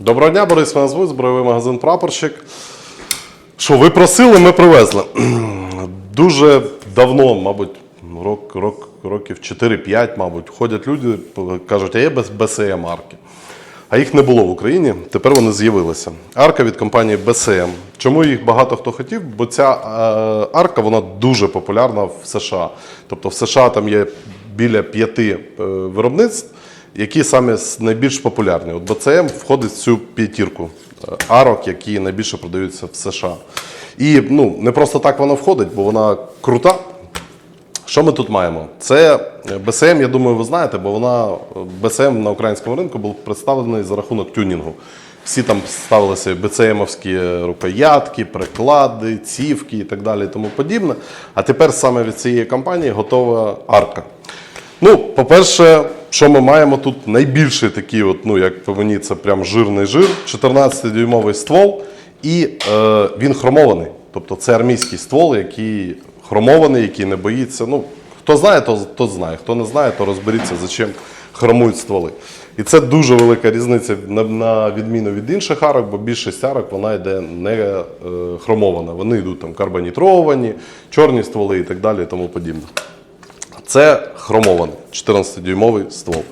Доброго дня, Борис мене звуть, збройовий магазин Прапорщик. Що, ви просили, ми привезли. Дуже давно, мабуть, рок, рок, років 4-5, мабуть, ходять люди, кажуть, а є БСМ арки. А їх не було в Україні, тепер вони з'явилися. Арка від компанії BSM. Чому їх багато хто хотів? Бо ця е, арка вона дуже популярна в США. Тобто в США там є біля п'яти е, виробництв, які саме найбільш популярні. От BCM входить в цю п'ятірку е, арок, які найбільше продаються в США. І ну, не просто так вона входить, бо вона крута. Що ми тут маємо? Це БСМ, я думаю, ви знаєте, бо вона БСМ на українському ринку був представлений за рахунок тюнінгу. Всі там ставилися БЦМовські рукоятки, приклади, цівки і так далі і тому подібне. А тепер саме від цієї компанії готова арка. Ну, по-перше, що ми маємо тут найбільший такий, от, ну як по мені, це прям жирний жир, 14-дюймовий ствол, і е, він хромований. Тобто це армійський ствол, який хромований, який не боїться. Ну, хто знає, то, то знає. Хто не знає, то розберіться, за чим хромують стволи. І це дуже велика різниця на, на відміну від інших арок, бо більшість арок вона йде не е, хромована. Вони йдуть там карбонітровані, чорні стволи і так далі, і тому подібне. Це хромований 14-дюймовий ствол.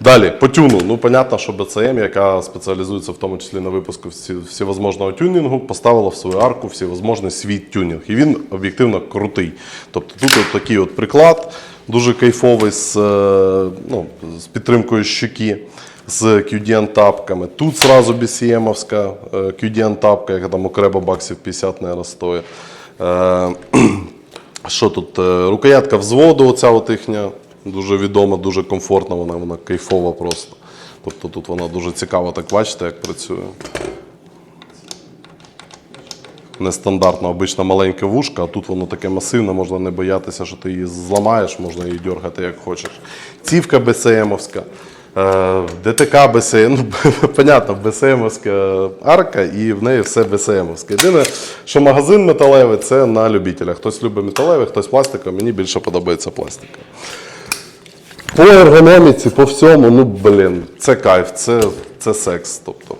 Далі, по тюну. Ну, понятно, що BCM, яка спеціалізується в тому числі на випуску всі, всевозможного тюнінгу, поставила в свою арку всевозможний свій тюнінг. І він об'єктивно крутий. Тобто тут от такий от приклад, дуже кайфовий з, е, ну, з підтримкою щеки. З QDN-тапками. Тут зразу BCM-овська е, QDN-тапка, яка там окремо баксів 50 не стоїть. Що тут? е, Рукоятка взводу, оця от їхня, дуже відома, дуже комфортна, вона, вона кайфова просто. Тобто тут вона дуже цікаво, так бачите, як працює. Нестандартно, обично маленьке вушко, а тут воно таке масивне, можна не боятися, що ти її зламаєш, можна її дергати як хочеш. Цівка БСМовська. Е, ДТК БСМ, ну, понятно, БСМовська арка і в неї все БСМовське. Єдине, що магазин металевий це на любителя. Хтось любить металевий, хтось пластиковий, мені більше подобається пластика. По ергономіці, по всьому, ну блін, це кайф, це, це секс. Тобто.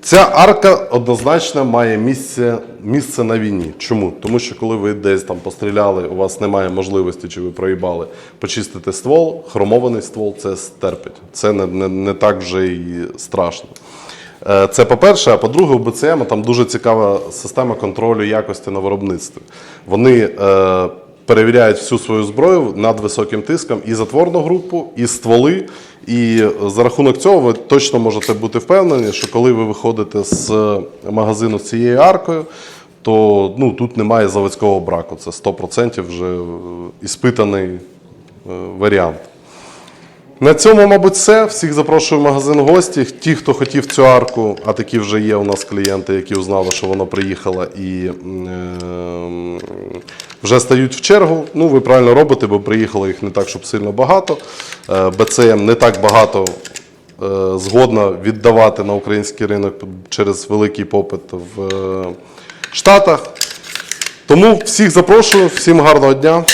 Ця арка однозначно має місце, місце на війні. Чому? Тому що коли ви десь там постріляли, у вас немає можливості, чи ви проїбали почистити ствол, хромований ствол це стерпить. Це не, не, не так вже і страшно. Е, Це по-перше, а по-друге, у БЦМ там дуже цікава система контролю якості на виробництві. Вони е, перевіряють всю свою зброю над високим тиском і затворну групу, і стволи. І за рахунок цього ви точно можете бути впевнені, що коли ви виходите з магазину з цією аркою, то ну, тут немає заводського браку. Це 100% вже е, іспитаний е, варіант. На цьому, мабуть, все. Всіх запрошую в магазин гості. Ті, хто хотів цю арку, а такі вже є у нас клієнти, які узнали, що вона приїхала і е, вже стають в чергу. Ну, ви правильно робите, бо приїхало їх не так, щоб сильно багато. Е, БЦМ не так багато згодно згодна віддавати на український ринок через великий попит в е, Штатах. Тому всіх запрошую, всім гарного дня.